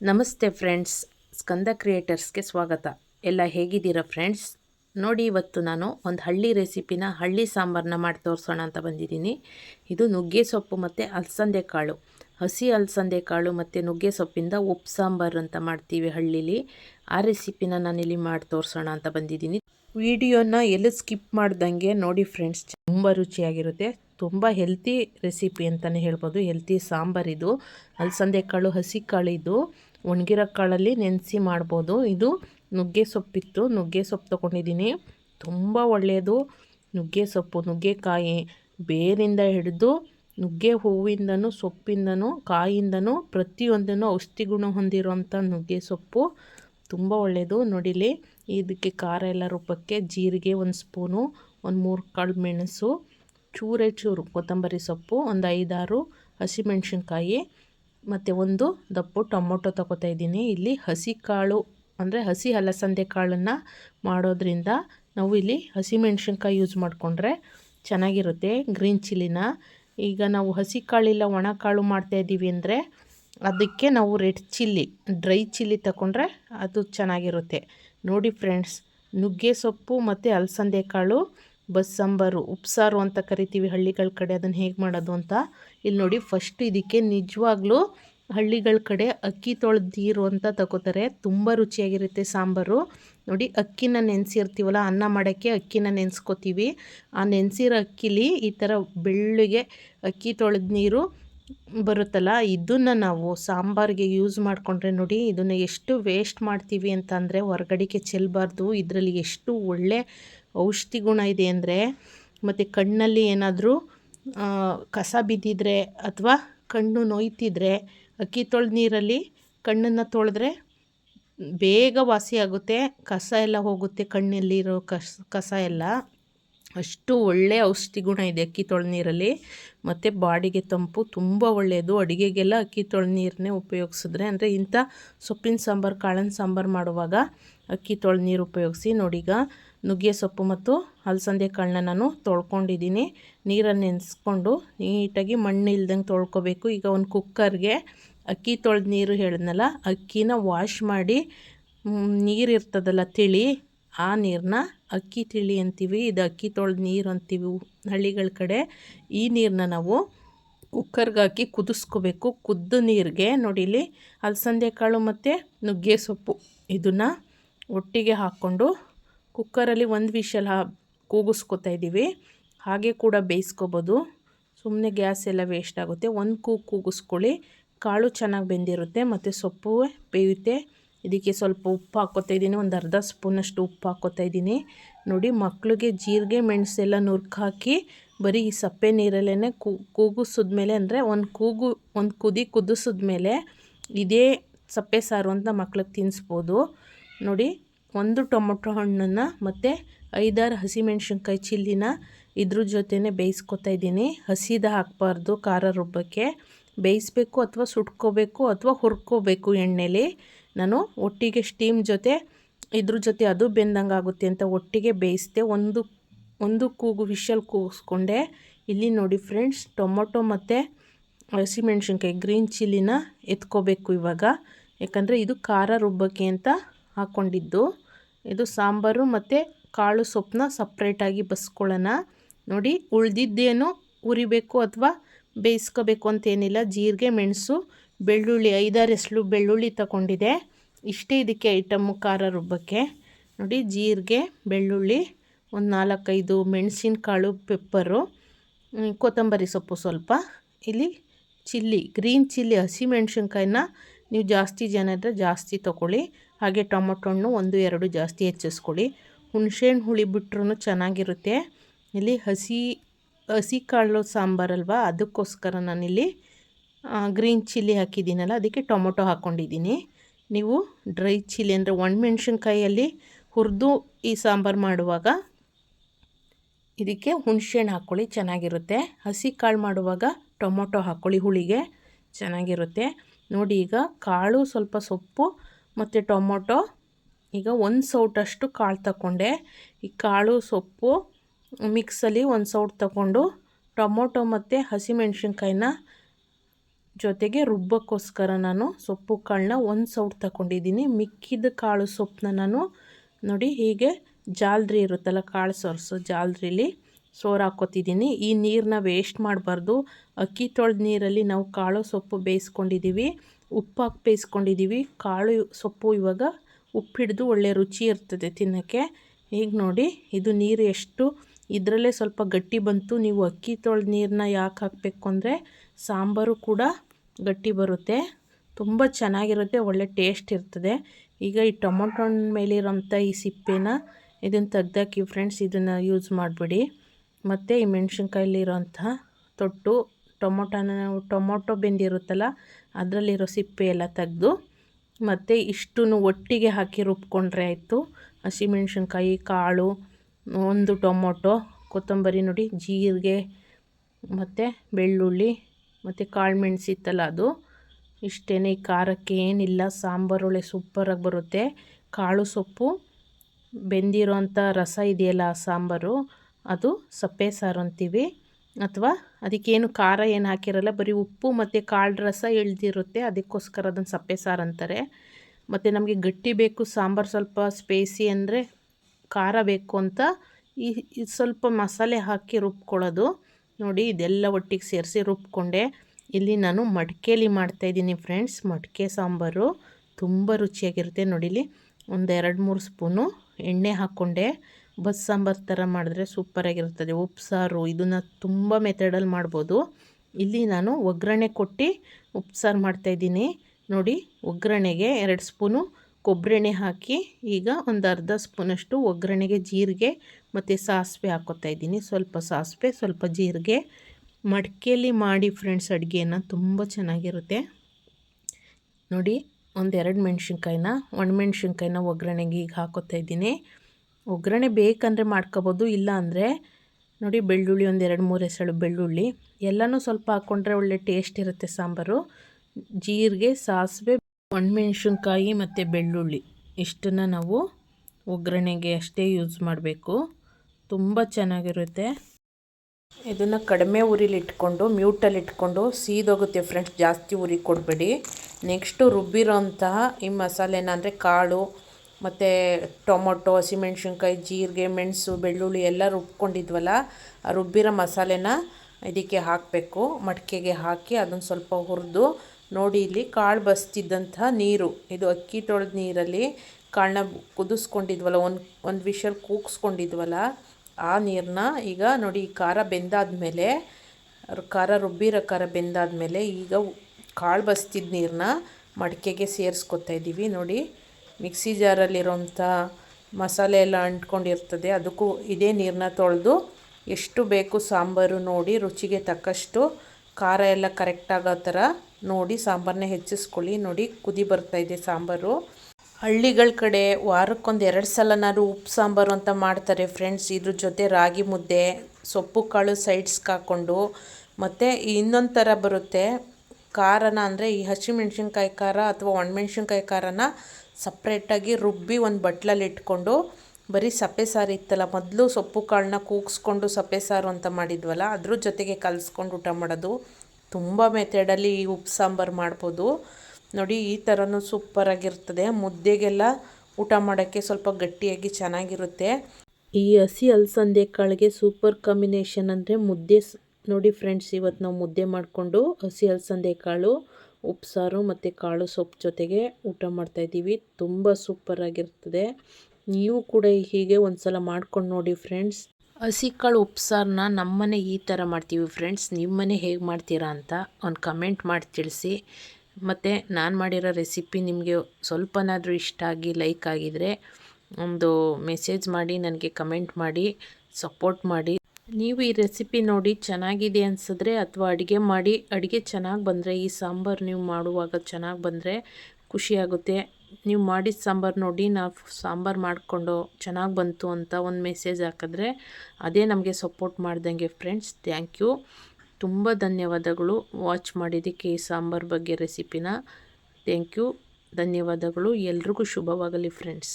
ನಮಸ್ತೆ ಫ್ರೆಂಡ್ಸ್, ಸ್ಕಂದ ಕ್ರಿಯೇಟರ್ಸ್ಗೆ ಸ್ವಾಗತ. ಎಲ್ಲ ಹೇಗಿದ್ದೀರಾ ಫ್ರೆಂಡ್ಸ್? ನೋಡಿ, ಇವತ್ತು ನಾನು ಒಂದು ಹಳ್ಳಿ ರೆಸಿಪಿನ ಹಳ್ಳಿ ಸಾಂಬಾರನ್ನ ಮಾಡಿ ತೋರಿಸೋಣ ಅಂತ ಬಂದಿದ್ದೀನಿ. ಇದು ನುಗ್ಗೆ ಸೊಪ್ಪು ಮತ್ತು ಅಲಸಂದೆ ಕಾಳು. ಹಸಿ ಅಲಸಂದೆ ಕಾಳು ಮತ್ತು ನುಗ್ಗೆ ಸೊಪ್ಪಿಂದ ಉಪ್ಪು ಸಾಂಬಾರು ಅಂತ ಮಾಡ್ತೀವಿ ಹಳ್ಳೀಲಿ. ಆ ರೆಸಿಪಿನ ನಾನಿಲ್ಲಿ ಮಾಡಿ ತೋರಿಸೋಣ ಅಂತ ಬಂದಿದ್ದೀನಿ. ವಿಡಿಯೋನ ಎಲ್ಲಿ ಸ್ಕಿಪ್ ಮಾಡ್ದಂಗೆ ನೋಡಿ ಫ್ರೆಂಡ್ಸ್, ತುಂಬ ರುಚಿಯಾಗಿರುತ್ತೆ. ತುಂಬ ಹೆಲ್ತಿ ರೆಸಿಪಿ ಅಂತಲೇ ಹೇಳ್ಬೋದು. ಹೆಲ್ತಿ ಸಾಂಬಾರಿದು ಅಲಸಂದೆ ಕಾಳು, ಹಸಿ ಕಾಳು ಇದು. ಒಣಗಿರೋ ಕಾಳಲ್ಲಿ ನೆನೆಸಿ ಮಾಡ್ಬೋದು. ಇದು ನುಗ್ಗೆ ಸೊಪ್ಪಿತ್ತು. ನುಗ್ಗೆ ಸೊಪ್ಪು ತೊಗೊಂಡಿದ್ದೀನಿ. ತುಂಬ ಒಳ್ಳೆಯದು. ನುಗ್ಗೆ ಸೊಪ್ಪು, ನುಗ್ಗೆಕಾಯಿ ಬೇರಿಂದ ಹಿಡಿದು ನುಗ್ಗೆ ಹೂವಿಂದನೂ ಸೊಪ್ಪಿಂದನೂ ಕಾಯಿಂದನೂ ಪ್ರತಿಯೊಂದನ್ನು ಔಷಧಿ ಗುಣ ಹೊಂದಿರುವಂಥ ನುಗ್ಗೆ ಸೊಪ್ಪು. ತುಂಬ ಒಳ್ಳೆಯದು. ನೋಡಿಲಿ ಇದಕ್ಕೆ ಖಾರ ಎಲ್ಲ ರೂಪಕ್ಕೆ ಜೀರಿಗೆ ಒಂದು ಸ್ಪೂನು, ಒಂದು ಮೂರು ಕಾಳು ಮೆಣಸು, ಚೂರೇ ಚೂರು ಕೊತ್ತಂಬರಿ ಸೊಪ್ಪು, ಒಂದು ಐದಾರು ಹಸಿಮೆಣ್ಸಿನ್ಕಾಯಿ ಮತ್ತು ಒಂದು ದಪ್ಪು ಟೊಮೊಟೊ ತಗೋತಾ ಇದ್ದೀನಿ. ಇಲ್ಲಿ ಹಸಿ ಕಾಳು ಅಂದರೆ ಹಸಿ ಅಲಸಂದೆ ಕಾಳನ್ನು ಮಾಡೋದ್ರಿಂದ ನಾವು ಇಲ್ಲಿ ಹಸಿಮೆಣ್ಸಿನ್ಕಾಯಿ ಯೂಸ್ ಮಾಡಿಕೊಂಡ್ರೆ ಚೆನ್ನಾಗಿರುತ್ತೆ ಗ್ರೀನ್ ಚಿಲ್ಲಿನ ಈಗ ನಾವು ಹಸಿ ಕಾಳಿಲ್ಲ ಒಣ ಕಾಳು ಮಾಡ್ತಾಯಿದ್ದೀವಿ ಅಂದರೆ ಅದಕ್ಕೆ ನಾವು ರೆಡ್ ಚಿಲ್ಲಿ ಡ್ರೈ ಚಿಲ್ಲಿ ತಗೊಂಡ್ರೆ ಅದು ಚೆನ್ನಾಗಿರುತ್ತೆ. ನೋಡಿ ಫ್ರೆಂಡ್ಸ್ ನುಗ್ಗೆ ಸೊಪ್ಪು ಮತ್ತು ಅಲಸಂದೆ ಕಾಳು ಬಸ್ಸಾಂಬಾರು, ಉಪ್ಸಾರು ಅಂತ ಕರಿತೀವಿ ಹಳ್ಳಿಗಳ ಕಡೆ ಅದನ್ನು ಹೇಗೆ ಮಾಡೋದು ಅಂತ. ಇಲ್ಲಿ ನೋಡಿ ಫಸ್ಟ್ ಇದಕ್ಕೆ ನಿಜವಾಗ್ಲೂ ಹಳ್ಳಿಗಳ ಕಡೆ ಅಕ್ಕಿ ತೊಳೆದು ನೀರು ಅಂತ ತಗೋತಾರೆ ತುಂಬ ರುಚಿಯಾಗಿರುತ್ತೆ ಸಾಂಬಾರು. ನೋಡಿ ಅಕ್ಕಿನ ನೆನೆಸಿರ್ತೀವಲ್ಲ, ಅನ್ನ ಮಾಡೋಕ್ಕೆ ಅಕ್ಕಿನ ನೆನೆಸ್ಕೋತೀವಿ. ಆ ನೆನೆಸಿರೋ ಅಕ್ಕಿಲಿ ಈ ಥರ ಬೆಳ್ಳಿಗೆ ಅಕ್ಕಿ ತೊಳೆದ ನೀರು ಬರುತ್ತಲ್ಲ, ಇದನ್ನು ನಾವು ಸಾಂಬಾರಿಗೆ ಯೂಸ್ ಮಾಡಿಕೊಂಡ್ರೆ ನೋಡಿ, ಇದನ್ನು ಎಷ್ಟು ವೇಸ್ಟ್ ಮಾಡ್ತೀವಿ ಅಂತ ಅಂದರೆ ಹೊರ್ಗಡೆಗೆ ಚೆಲ್ಲಬಾರ್ದು ಇದರಲ್ಲಿ ಎಷ್ಟು ಒಳ್ಳೆ ಔಷಧಿ ಗುಣ ಇದೆ ಅಂದರೆ, ಮತ್ತು ಕಣ್ಣಲ್ಲಿ ಏನಾದರೂ ಕಸ ಬಿದ್ದಿದ್ರೆ ಅಥವಾ ಕಣ್ಣು ನೋಯ್ತಿದ್ರೆ, ಅಕ್ಕಿ ತೊಳೆದ ನೀರಲ್ಲಿ ಕಣ್ಣನ್ನು ತೊಳೆದ್ರೆ ಬೇಗ ವಾಸಿಯಾಗುತ್ತೆ ಕಸ ಎಲ್ಲ ಹೋಗುತ್ತೆ ಕಣ್ಣಲ್ಲಿರೋ ಕಸ ಕಸ ಎಲ್ಲ. ಅಷ್ಟು ಒಳ್ಳೆಯ ಔಷಧಿ ಗುಣ ಇದೆ ಅಕ್ಕಿ ತೊಳೆನೀರಲ್ಲಿ. ಮತ್ತು ಬಾಡಿಗೆ ತಂಪು ತುಂಬ ಒಳ್ಳೆಯದು. ಅಡುಗೆಗೆಲ್ಲ ಅಕ್ಕಿ ತೊಳೆನೀರನ್ನೇ ಉಪಯೋಗಿಸಿದ್ರೆ, ಅಂದರೆ ಇಂಥ ಸೊಪ್ಪಿನ ಸಾಂಬಾರು, ಕಾಳಿನ ಸಾಂಬಾರು ಮಾಡುವಾಗ ಅಕ್ಕಿ ತೊಳೆನೀರು ಉಪಯೋಗಿಸಿ ನೋಡೀಗ ನುಗ್ಗೆ ಸೊಪ್ಪು ಮತ್ತು ಅಲಸಂದೆ ಕಾಳನ್ನ ನಾನು ತೊಳ್ಕೊಂಡಿದ್ದೀನಿ. ನೀರನ್ನು ನೆನೆಸ್ಕೊಂಡು ನೀಟಾಗಿ ಮಣ್ಣು ಇಲ್ದಂಗೆ ತೊಳ್ಕೊಬೇಕು. ಈಗ ಒಂದು ಕುಕ್ಕರ್ಗೆ ಅಕ್ಕಿ ತೊಳೆದು ನೀರು ಹೇಳಿದ್ನಲ್ಲ, ಅಕ್ಕಿನ ವಾಶ್ ಮಾಡಿ ನೀರು ಇರ್ತದಲ್ಲ ತಿಳಿ, ಆ ನೀರನ್ನ ಅಕ್ಕಿ ತಿಳಿ ಅಂತೀವಿ, ಇದು ಅಕ್ಕಿ ತೊಳೆದ ನೀರು ಅಂತೀವಿ ಹಳ್ಳಿಗಳ ಕಡೆ. ಈ ನೀರನ್ನ ನಾವು ಕುಕ್ಕರ್ಗೆ ಹಾಕಿ ಕುದಿಸ್ಕೋಬೇಕು. ಕುದ್ದು ನೀರಿಗೆ ನೋಡಿಲಿ ಅಲಸಂದೆ ಕಾಳು ಮತ್ತು ನುಗ್ಗೆ ಸೊಪ್ಪು ಇದನ್ನು ಒಟ್ಟಿಗೆ ಹಾಕ್ಕೊಂಡು ಕುಕ್ಕರಲ್ಲಿ ಒಂದು ವಿಷಲ್ ಹಾ ಕೂಗಿಸ್ಕೊತಾ ಇದ್ದೀವಿ ಹಾಗೆ ಕೂಡ ಬೇಯಿಸ್ಕೋಬೋದು. ಸುಮ್ಮನೆ ಗ್ಯಾಸ್ ಎಲ್ಲ ವೇಸ್ಟ್ ಆಗುತ್ತೆ. ಒಂದು ಕೂಗು ಕೂಗಿಸ್ಕೊಳ್ಳಿ. ಕಾಳು ಚೆನ್ನಾಗಿ ಬೆಂದಿರುತ್ತೆ, ಮತ್ತು ಸೊಪ್ಪು ಬೇಯುತ್ತೆ. ಇದಕ್ಕೆ ಸ್ವಲ್ಪ ಉಪ್ಪು ಹಾಕ್ಕೋತಾ ಇದ್ದೀನಿ. ಒಂದು ಅರ್ಧ ಸ್ಪೂನಷ್ಟು ಉಪ್ಪು ಹಾಕ್ಕೋತಾ ಇದ್ದೀನಿ. ನೋಡಿ ಮಕ್ಕಳಿಗೆ ಜೀರಿಗೆ, ಮೆಣಸೆಲ್ಲ ನುರ್ಕು ಹಾಕಿ ಬರೀ ಈ ಸಪ್ಪೆ ನೀರಲ್ಲೇ ಕೂಗಿಸಿದ್ಮೇಲೆ ಅಂದರೆ ಒಂದು ಕೂಗು, ಒಂದು ಕುದಿ ಕುದಿಸಿದ್ಮೇಲೆ ಇದೇ ಸಪ್ಪೆ ಸಾರು ಅಂತ ಮಕ್ಳಿಗೆ ತಿನ್ನಿಸ್ಬೋದು ನೋಡಿ, ಒಂದು ಟೊಮೊಟೊ ಹಣ್ಣನ್ನು ಮತ್ತು ಐದಾರು ಹಸಿಮೆಣ್ಸಿನ್ಕಾಯಿ ಚಿಲ್ಲಿನ ಇದ್ರ ಜೊತೆನೇ ಬೇಯಿಸ್ಕೊತಾ ಇದ್ದೀನಿ. ಹಸಿದ ಹಾಕ್ಬಾರ್ದು ಖಾರ ರುಬ್ಬಕ್ಕೆ. ಬೇಯಿಸ್ಬೇಕು ಅಥವಾ ಸುಟ್ಕೋಬೇಕು ಅಥವಾ ಹುರ್ಕೋಬೇಕು ಎಣ್ಣೆಲಿ. ನಾನು ಒಟ್ಟಿಗೆ ಸ್ಟೀಮ್ ಜೊತೆ, ಇದ್ರ ಜೊತೆ ಅದು ಬೆಂದಂಗೆ ಆಗುತ್ತೆ ಅಂತ ಒಟ್ಟಿಗೆ ಬೇಯಿಸಿದೆ ಒಂದು ಒಂದು ಕೂಗು ವಿಷಲ್ ಕೂಗಿಸ್ಕೊಂಡೆ. ಇಲ್ಲಿ ನೋಡಿ ಫ್ರೆಂಡ್ಸ್ ಟೊಮೊಟೊ ಮತ್ತು ಹಸಿಮೆಣ್ಸಿನ್ಕಾಯಿ ಗ್ರೀನ್ ಚಿಲ್ಲಿನ ಎತ್ಕೋಬೇಕು ಇವಾಗ. ಯಾಕಂದರೆ ಇದು ಖಾರ ರುಬ್ಬಕ್ಕೆ ಅಂತ ಹಾಕ್ಕೊಂಡಿದ್ದು ಇದು ಸಾಂಬಾರು ಮತ್ತು ಕಾಳು ಸೊಪ್ಪನ್ನ ಸಪ್ರೇಟಾಗಿ ಬಸ್ಕೊಳ್ಳೋಣ ನೋಡಿ, ಉಳಿದಿದ್ದೇನು ಉರಿಬೇಕು ಅಥವಾ ಬೇಯಿಸ್ಕೋಬೇಕು ಅಂತೇನಿಲ್ಲ, ಜೀರಿಗೆ, ಮೆಣಸು ಬೆಳ್ಳುಳ್ಳಿ, ಐದಾರು ಎಸ್ಲು ಬೆಳ್ಳುಳ್ಳಿ ತಗೊಂಡಿದೆ. ಇಷ್ಟೇ ಇದಕ್ಕೆ ಐಟಮ್ಮು ಖಾರ ರುಬ್ಬಕ್ಕೆ. ನೋಡಿ, ಜೀರಿಗೆ, ಬೆಳ್ಳುಳ್ಳಿ, ಒಂದು ನಾಲ್ಕೈದು ಮೆಣಸಿನಕಾಳು, ಪೆಪ್ಪರು ಕೊತ್ತಂಬರಿ ಸೊಪ್ಪು ಸ್ವಲ್ಪ. ಇಲ್ಲಿ ಚಿಲ್ಲಿ, ಗ್ರೀನ್ ಚಿಲ್ಲಿ ಹಸಿಮೆಣ್ಸಿನ್ಕಾಯಿನ ನೀವು ಜಾಸ್ತಿ ಜನ ಇದ್ದರೆ ಜಾಸ್ತಿ ತೊಗೊಳ್ಳಿ. ಹಾಗೆ ಟೊಮೊಟೊ ಹಣ್ಣು ಒಂದು, ಎರಡು ಜಾಸ್ತಿ ಹೆಚ್ಚಿಸ್ಕೊಳ್ಳಿ. ಹುಣಸೆಹಣ್ಣು ಹುಳಿ ಬಿಟ್ರೂ ಚೆನ್ನಾಗಿರುತ್ತೆ. ಇಲ್ಲಿ ಹಸಿ ಹಸಿ ಕಾಳು ಸಾಂಬಾರಲ್ವಾ ಅದಕ್ಕೋಸ್ಕರ ನಾನಿಲ್ಲಿ ಗ್ರೀನ್ ಚಿಲ್ಲಿ ಹಾಕಿದ್ದೀನಲ್ಲ, ಅದಕ್ಕೆ ಟೊಮೊಟೊ ಹಾಕ್ಕೊಂಡಿದ್ದೀನಿ ನೀವು ಡ್ರೈ ಚಿಲ್ಲಿ ಅಂದರೆ ಒಣಮೆಣ್ಸಿನ್ಕಾಯಲ್ಲಿ ಹುರಿದು ಈ ಸಾಂಬಾರು ಮಾಡುವಾಗ ಇದಕ್ಕೆ ಹುಣಸೆಹಣ್ಣು ಹಾಕ್ಕೊಳ್ಳಿ, ಚೆನ್ನಾಗಿರುತ್ತೆ. ಹಸಿ ಕಾಳು ಮಾಡುವಾಗ ಟೊಮೊಟೊ ಹಾಕ್ಕೊಳ್ಳಿ, ಹುಳಿಗೆ ಚೆನ್ನಾಗಿರುತ್ತೆ. ನೋಡಿ, ಈಗ ಕಾಳು ಸ್ವಲ್ಪ ಸೊಪ್ಪು ಮತ್ತು ಟೊಮೊಟೊ, ಈಗ ಒಂದು ಸೌಟಷ್ಟು ಕಾಳು ತಗೊಂಡೆ ಈ ಕಾಳು ಸೊಪ್ಪು ಮಿಕ್ಸಲ್ಲಿ ಒಂದು ಸೌಟ್ ತಗೊಂಡು ಟೊಮೊಟೊ ಮತ್ತು ಹಸಿಮೆಣ್ಸಿನ್ಕಾಯಿನ ಜೊತೆಗೆ ರುಬ್ಬಕ್ಕೋಸ್ಕರ ನಾನು ಸೊಪ್ಪು ಕಾಳನ್ನ ಒಂದು ಸೌಟ್ ತಗೊಂಡಿದ್ದೀನಿ ಮಿಕ್ಕಿದ ಕಾಳು ಸೊಪ್ಪನ್ನ ನಾನು ನೋಡಿ ಹೀಗೆ ಜಾಲ್ರಿ ಇರುತ್ತಲ್ಲ ಕಾಳು ಸೊರ್ಸು ಜಾಲ್ರಿಲಿ ಸೋರ್ ಹಾಕ್ಕೊತಿದ್ದೀನಿ ಈ ನೀರನ್ನ ವೇಸ್ಟ್ ಮಾಡಬಾರ್ದು. ಅಕ್ಕಿ ತೊಳೆದ ನೀರಲ್ಲಿ ನಾವು ಕಾಳು ಸೊಪ್ಪು ಬೇಯಿಸ್ಕೊಂಡಿದ್ದೀವಿ ಉಪ್ಪು ಹಾಕಿ ಬೇಯಿಸ್ಕೊಂಡಿದ್ದೀವಿ ಕಾಳು ಸೊಪ್ಪು ಇವಾಗ ಉಪ್ಪು ಹಿಡಿದು ಒಳ್ಳೆ ರುಚಿ ಇರ್ತದೆ ತಿನ್ನೋಕ್ಕೆ. ಈಗ ನೋಡಿ, ಇದು ನೀರು ಎಷ್ಟು? ಇದರಲ್ಲೇ ಸ್ವಲ್ಪ ಗಟ್ಟಿ ಬಂತು. ನೀವು ಅಕ್ಕಿ ತೊಳೆದ ನೀರನ್ನ ಯಾಕೆ ಹಾಕಬೇಕು ಅಂದರೆ ಸಾಂಬಾರು ಕೂಡ ಗಟ್ಟಿ ಬರುತ್ತೆ. ತುಂಬ ಚೆನ್ನಾಗಿರುತ್ತೆ, ಒಳ್ಳೆ ಟೇಸ್ಟ್ ಇರ್ತದೆ. ಈಗ ಈ ಟೊಮೊಟೊ ಮೇಲಿರೋಂಥ ಈ ಸಿಪ್ಪೆನ ಇದನ್ನು ತೆಗ್ದಾಕಿ ಫ್ರೆಂಡ್ಸ್ ಇದನ್ನು ಯೂಸ್ ಮಾಡಬೇಡಿ. ಮತ್ತು ಈ ಮೆಣಸಿನ್ಕಾಯಲ್ಲಿರೋಂಥ ತೊಟ್ಟು, ಟೊಮೊಟೊನ, ಟೊಮೊಟೊ ಬೆಂದಿರುತ್ತಲ್ಲ ಅದರಲ್ಲಿರೋ ಸಿಪ್ಪೆ ಎಲ್ಲ ತೆಗೆದು, ಮತ್ತು ಇಷ್ಟು ಒಟ್ಟಿಗೆ ಹಾಕಿ ರುಬ್ಕೊಂಡ್ರೆ ಆಯಿತು. ಹಸಿಮೆಣ್ಸಿನ್ಕಾಯಿ ಕಾಳು, ಒಂದು ಟೊಮೊಟೊ, ಕೊತ್ತಂಬರಿ, ನೋಡಿ, ಜೀರಿಗೆ, ಮತ್ತು ಬೆಳ್ಳುಳ್ಳಿ ಮತ್ತು ಕಾಳು ಮೆಣಸಿತ್ತಲ್ಲ ಅದು. ಇಷ್ಟೇ ಈ ಖಾರಕ್ಕೆ ಏನಿಲ್ಲ, ಸಾಂಬಾರು ಒಳ್ಳೆ ಸೂಪರಾಗಿ ಬರುತ್ತೆ. ಕಾಳು ಸೊಪ್ಪು, ಬೆಂದಿರೋಂಥ ರಸ ಇದೆಯಲ್ಲ ಸಾಂಬಾರು, ಅದು ಸಪ್ಪೆ ಸಾರು ಅಂತೀವಿ. ಅಥವಾ ಅದಕ್ಕೇನು ಖಾರ ಏನು ಹಾಕಿರಲ್ಲ, ಬರೀ ಉಪ್ಪು ಮತ್ತು ಕಾಳು ರಸ ಇಳ್ದಿರುತ್ತೆ ಅದಕ್ಕೋಸ್ಕರ ಅದನ್ನು ಸಪ್ಪೆ ಸಾರು ಅಂತಾರೆ. ಮತ್ತು ನಮಗೆ ಗಟ್ಟಿ ಬೇಕು, ಸಾಂಬಾರು ಸ್ವಲ್ಪ ಸ್ಪೇಸಿ ಅಂದರೆ ಖಾರ ಬೇಕು ಅಂತ ಈ ಸ್ವಲ್ಪ ಮಸಾಲೆ ಹಾಕಿ ರುಬ್ಕೊಳ್ಳೋದು. ನೋಡಿ ಇದೆಲ್ಲ ಒಟ್ಟಿಗೆ ಸೇರಿಸಿ ರುಬ್ಕೊಂಡೆ. ಇಲ್ಲಿ ನಾನು ಮಡಿಕೇಲಿ ಮಾಡ್ತಾಯಿದ್ದೀನಿ ಫ್ರೆಂಡ್ಸ್. ಮಡಿಕೆ ಸಾಂಬಾರು ತುಂಬ ರುಚಿಯಾಗಿರುತ್ತೆ ನೋಡಿಲಿ ಒಂದು ಎರಡು ಮೂರು ಸ್ಪೂನು ಎಣ್ಣೆ ಹಾಕ್ಕೊಂಡೆ. ಬಸ್ ಸಾಂಬಾರು ಥರ ಮಾಡಿದ್ರೆ ಸೂಪರಾಗಿರ್ತದೆ ಉಪ್ಸಾರು ಇದನ್ನು ತುಂಬ ಮೆಥಡಲ್ಲಿ ಮಾಡ್ಬೋದು. ಇಲ್ಲಿ ನಾನು ಒಗ್ಗರಣೆ ಕೊಟ್ಟು ಉಪ್ಸಾರು ಮಾಡ್ತಾಯಿದ್ದೀನಿ ನೋಡಿ ಒಗ್ಗರಣೆಗೆ ಎರಡು ಸ್ಪೂನು ಕೊಬ್ಬರಿ ಎಣ್ಣೆ ಹಾಕಿ ಈಗ ಒಂದು ಅರ್ಧ ಸ್ಪೂನಷ್ಟು ಒಗ್ಗರಣೆಗೆ ಜೀರಿಗೆ ಮತ್ತು ಸಾಸಿವೆ ಹಾಕೋತಾ ಇದ್ದೀನಿ. ಸ್ವಲ್ಪ ಸಾಸಿವೆ, ಸ್ವಲ್ಪ ಜೀರಿಗೆ. ಮಡಿಕೆಯಲ್ಲಿ ಮಾಡಿ ಫ್ರೆಂಡ್ಸ್ ಅಡುಗೆನ ತುಂಬ ಚೆನ್ನಾಗಿರುತ್ತೆ. ನೋಡಿ, ಒಂದೆರಡು ಮೆಣ್ಸಿನ್ಕಾಯಿನ ಒಣಮೆಣ್ಸಿನ್ಕಾಯಿನ ಒಗ್ಗರಣೆಗೆ ಈಗ ಹಾಕೋತಾ ಇದ್ದೀನಿ. ಒಗ್ಗರಣೆ ಬೇಕಂದರೆ ಮಾಡ್ಕೋಬೋದು, ಇಲ್ಲ ಅಂದರೆ ನೋಡಿ, ಬೆಳ್ಳುಳ್ಳಿ ಒಂದು ಎರಡು, ಮೂರು ಎಸಳು ಬೆಳ್ಳುಳ್ಳಿ. ಎಲ್ಲನೂ ಸ್ವಲ್ಪ ಹಾಕ್ಕೊಂಡ್ರೆ ಒಳ್ಳೆ ಟೇಸ್ಟ್ ಇರುತ್ತೆ ಸಾಂಬಾರು. ಜೀರಿಗೆ, ಸಾಸಿವೆ ಒಣಮೆಣ್ಸಿನ್ಕಾಯಿ ಮತ್ತು ಬೆಳ್ಳುಳ್ಳಿ. ಇಷ್ಟನ್ನು ನಾವು ಒಗ್ಗರಣೆಗೆ ಅಷ್ಟೇ ಯೂಸ್ ಮಾಡಬೇಕು. ತುಂಬ ಚೆನ್ನಾಗಿರುತ್ತೆ. ಇದನ್ನು ಕಡಿಮೆ ಉರಿಲಿ ಇಟ್ಕೊಂಡು ಮ್ಯೂಟಲ್ಲಿ ಇಟ್ಕೊಂಡು ಸೀದೋಗುತ್ತೆ ಫ್ರೆಂಡ್ಸ್ ಜಾಸ್ತಿ ಉರಿ ಕೊಡಬೇಡಿ. ನೆಕ್ಸ್ಟು ರುಬ್ಬಿರೋಂತಹ ಈ ಮಸಾಲೆನ ಅಂದರೆ ಕಾಳು ಮತ್ತು ಟೊಮೊಟೊ, ಹಸಿಮೆಣ್ಸಿನ್ಕಾಯಿ, ಜೀರಿಗೆ, ಮೆಣಸು, ಬೆಳ್ಳುಳ್ಳಿ ಎಲ್ಲ ರುಬ್ಕೊಂಡಿದ್ವಲ್ಲ ರುಬ್ಬಿರೋ ಮಸಾಲೆನ ಇದಕ್ಕೆ ಹಾಕಬೇಕು. ಮಡಿಕೆಗೆ ಹಾಕಿ ಅದನ್ನು ಸ್ವಲ್ಪ ಹುರಿದು ನೋಡಿ, ಇಲ್ಲಿ ಕಾಳು ಬಸ್ತಿದ್ದಂಥ ನೀರು. ಇದು ಅಕ್ಕಿ ತೊಳೆದ ನೀರಲ್ಲಿ ಕಾಳನ್ನ ಕುದಿಸ್ಕೊಂಡಿದ್ವಲ್ಲ, ಒಂದು ಒಂದು ವಿಷಲ್ ಕೂಗಿಸ್ಕೊಂಡಿದ್ವಲ್ಲ, ಆ ನೀರನ್ನ ಈಗ ನೋಡಿ ಖಾರ ಬೆಂದಾದ್ಮೇಲೆ ಖಾರ ರುಬ್ಬಿರೋ ಖಾರ ಬೆಂದಾದ್ಮೇಲೆ ಈಗ ಕಾಳು ಬಸ್ತಿದ್ದ ನೀರನ್ನ ಮಡಿಕೆಗೆ ಸೇರಿಸ್ಕೊತಾ ಇದ್ದೀವಿ. ನೋಡಿ, ಮಿಕ್ಸಿ ಜಾರಲ್ಲಿರೋಂಥ ಮಸಾಲೆ ಎಲ್ಲ ಅಂಟ್ಕೊಂಡಿರ್ತದೆ. ಅದಕ್ಕೂ ಇದೇ ನೀರನ್ನ ತೊಳೆದು ಎಷ್ಟು ಬೇಕು ಸಾಂಬಾರು ನೋಡಿ, ರುಚಿಗೆ ತಕ್ಕಷ್ಟು ಖಾರ ಎಲ್ಲ ಕರೆಕ್ಟಾಗೋ ಥರ ನೋಡಿ ಸಾಂಬಾರನ್ನ ಹೆಚ್ಚಿಸ್ಕೊಳ್ಳಿ. ನೋಡಿ ಕುದಿ ಬರ್ತಾ ಇದೆ ಸಾಂಬಾರು. ಹಳ್ಳಿಗಳ ಕಡೆ ವಾರಕ್ಕೊಂದು ಎರಡು ಸಲನಾದ್ರು ಉಪ್ಪು ಸಾಂಬಾರು ಅಂತ ಮಾಡ್ತಾರೆ ಫ್ರೆಂಡ್ಸ್ ಇದ್ರ ಜೊತೆ ರಾಗಿ ಮುದ್ದೆ, ಸೊಪ್ಪು ಕಾಳು ಸೈಡ್ಸ್ಗೆ ಹಾಕ್ಕೊಂಡು ಮತ್ತು ಇನ್ನೊಂದು ಥರ ಬರುತ್ತೆ. ಖಾರನ ಅಂದರೆ ಈ ಹಸಿಮೆಣ್ಸಿನ್ಕಾಯಿ ಖಾರ ಅಥವಾ ಒಣಮೆಣ್ಸಿನ್ಕಾಯಿ ಖಾರನ ಸಪ್ರೇಟಾಗಿ ರುಬ್ಬಿ ಒಂದು ಬಟ್ಲಲ್ಲಿ ಇಟ್ಕೊಂಡು ಬರೀ ಸಪ್ಪೆ ಸಾರು ಇತ್ತಲ್ಲ, ಮೊದಲು ಸೊಪ್ಪು ಕಾಳನ್ನ ಕೂಗಿಸ್ಕೊಂಡು ಸಪ್ಪೆ ಸಾರು ಅಂತ ಮಾಡಿದ್ವಲ್ಲ, ಅದ್ರ ಜೊತೆಗೆ ಕಲಿಸ್ಕೊಂಡು ಊಟ ಮಾಡೋದು. ತುಂಬ ಮೆಥಡಲ್ಲಿ ಉಪ್ಪು ಸಾಂಬಾರು ಮಾಡ್ಬೋದು. ನೋಡಿ, ಈ ಥರನೂ ಸೂಪರಾಗಿರ್ತದೆ ಮುದ್ದೆಗೆಲ್ಲ ಊಟ ಮಾಡೋಕ್ಕೆ ಸ್ವಲ್ಪ ಗಟ್ಟಿಯಾಗಿ ಚೆನ್ನಾಗಿರುತ್ತೆ. ಈ ಹಸಿ ಅಲಸಂದೆ ಕಾಳಿಗೆ ಸೂಪರ್ ಕಾಂಬಿನೇಷನ್ ಅಂದರೆ ಮುದ್ದೆ ನೋಡಿ ಫ್ರೆಂಡ್ಸ್ ಇವತ್ತು ನಾವು ಮುದ್ದೆ ಮಾಡಿಕೊಂಡು ಹಸಿ ಅಲಸಂದೆ ಕಾಳು ಉಪ್ಸಾರು ಮತ್ತು ಕಾಳು ಸೊಪ್ಪು ಜೊತೆಗೆ ಊಟ ಮಾಡ್ತಾಯಿದ್ದೀವಿ ತುಂಬ ಸೂಪರಾಗಿರ್ತದೆ ನೀವು ಕೂಡ ಹೀಗೆ ಒಂದು ಸಲ ಮಾಡ್ಕೊಂಡು ನೋಡಿ ಫ್ರೆಂಡ್ಸ್ ಹಸಿ ಕಾಳು ಉಪ್ಸಾರನ್ನ ನಮ್ಮನೆ ಈ ಥರ ಮಾಡ್ತೀವಿ ಫ್ರೆಂಡ್ಸ್ ನಿಮ್ಮನೆ ಹೇಗೆ ಮಾಡ್ತೀರಾ ಅಂತ ಒಂದು ಕಮೆಂಟ್ ಮಾಡಿ ತಿಳಿಸಿ. ಮತ್ತು ನಾನು ಮಾಡಿರೋ ರೆಸಿಪಿ ನಿಮಗೆ ಸ್ವಲ್ಪನಾದರೂ ಇಷ್ಟ ಆಗಿ ಲೈಕ್ ಆಗಿದರೆ ಒಂದು ಮೆಸೇಜ್ ಮಾಡಿ, ನನಗೆ ಕಮೆಂಟ್ ಮಾಡಿ ಸಪೋರ್ಟ್ ಮಾಡಿ. ನೀವು ಈ ರೆಸಿಪಿ ನೋಡಿ ಚೆನ್ನಾಗಿದೆ ಅನಿಸಿದ್ರೆ ಅಥವಾ ಅಡುಗೆ ಮಾಡಿ ಅಡುಗೆ ಚೆನ್ನಾಗಿ ಬಂದರೆ, ಈ ಸಾಂಬಾರು ನೀವು ಮಾಡುವಾಗ ಚೆನ್ನಾಗಿ ಬಂದರೆ ಖುಷಿಯಾಗುತ್ತೆ ನೀವು ಮಾಡಿದ ಸಾಂಬಾರು ನೋಡಿ ನಾವು ಸಾಂಬಾರು ಮಾಡಿಕೊಂಡು ಚೆನ್ನಾಗಿ ಬಂತು ಅಂತ ಒಂದು ಮೆಸೇಜ್ ಹಾಕಿದ್ರೆ ಅದೇ ನಮಗೆ ಸಪೋರ್ಟ್ ಮಾಡ್ದಂಗೆ ಫ್ರೆಂಡ್ಸ್ ಥ್ಯಾಂಕ್ ಯು ತುಂಬ ಧನ್ಯವಾದಗಳು ವಾಚ್ ಮಾಡಿದ್ದಕ್ಕೆ ಈ ಸಾಂಬಾರು ಬಗ್ಗೆ ರೆಸಿಪಿನ ಥ್ಯಾಂಕ್ ಯು ಧನ್ಯವಾದಗಳು. ಎಲ್ರಿಗೂ ಶುಭವಾಗಲಿ ಫ್ರೆಂಡ್ಸ್